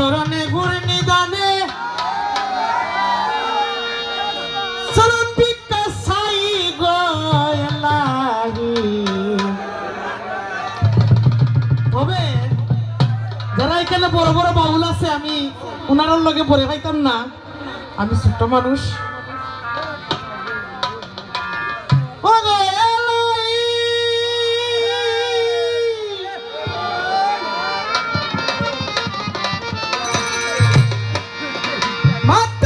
চরণে গুর নিদানে। যারা এখানে বড় বড় বাউল আছে, আমি ওনার লগে পরে পাইতাম না। আমি ছোট্ট মানুষ। What.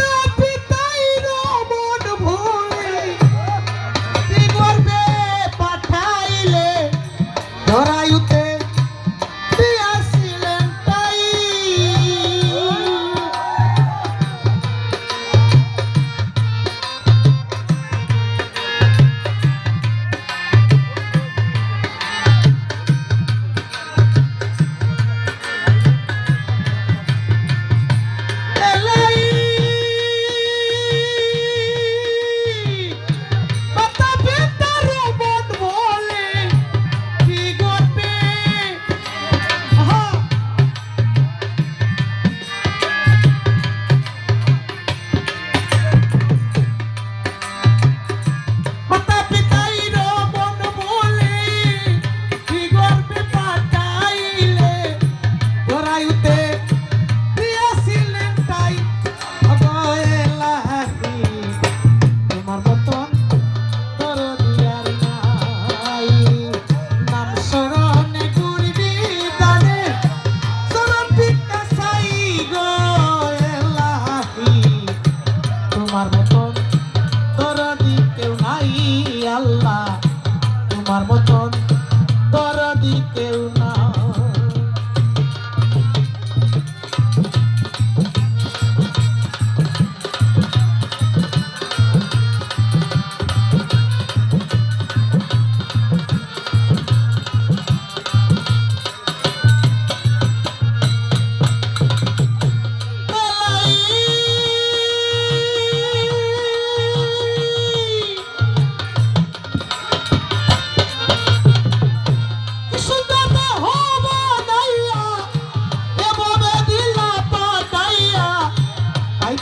Marmoto.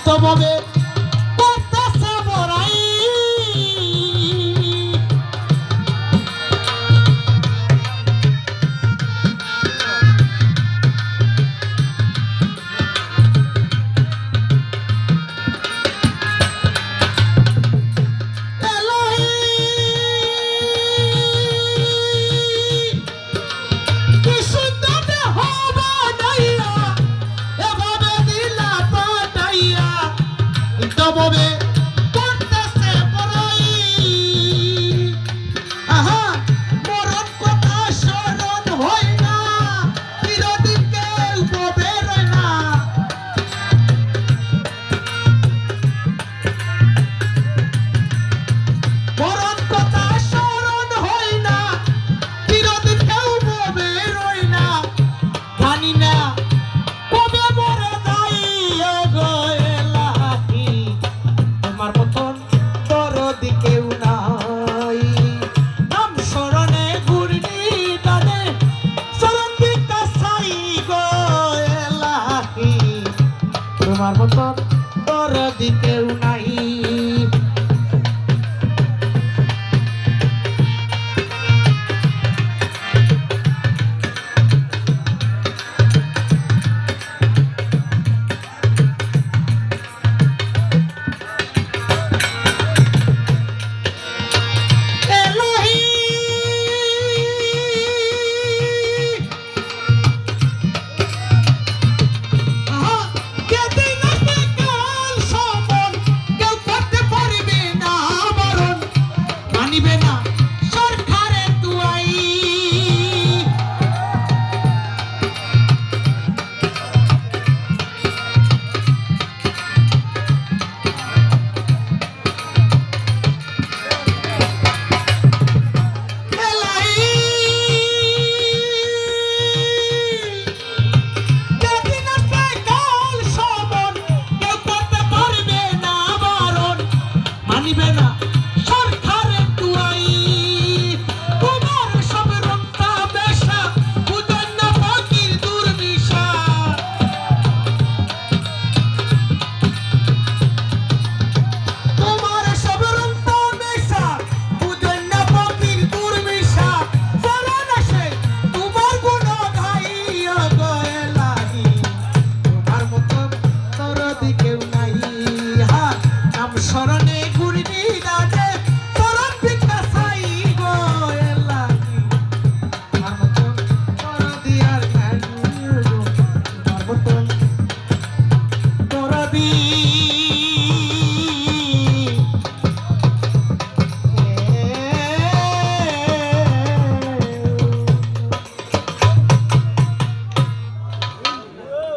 মুক্তভাবে পাবে কেউ নাই। নাম স্মরণে ঘুরনি দাদে চরণ দিতা সাই গো এলাহি। তোমার মতো তোর কেউ নাই।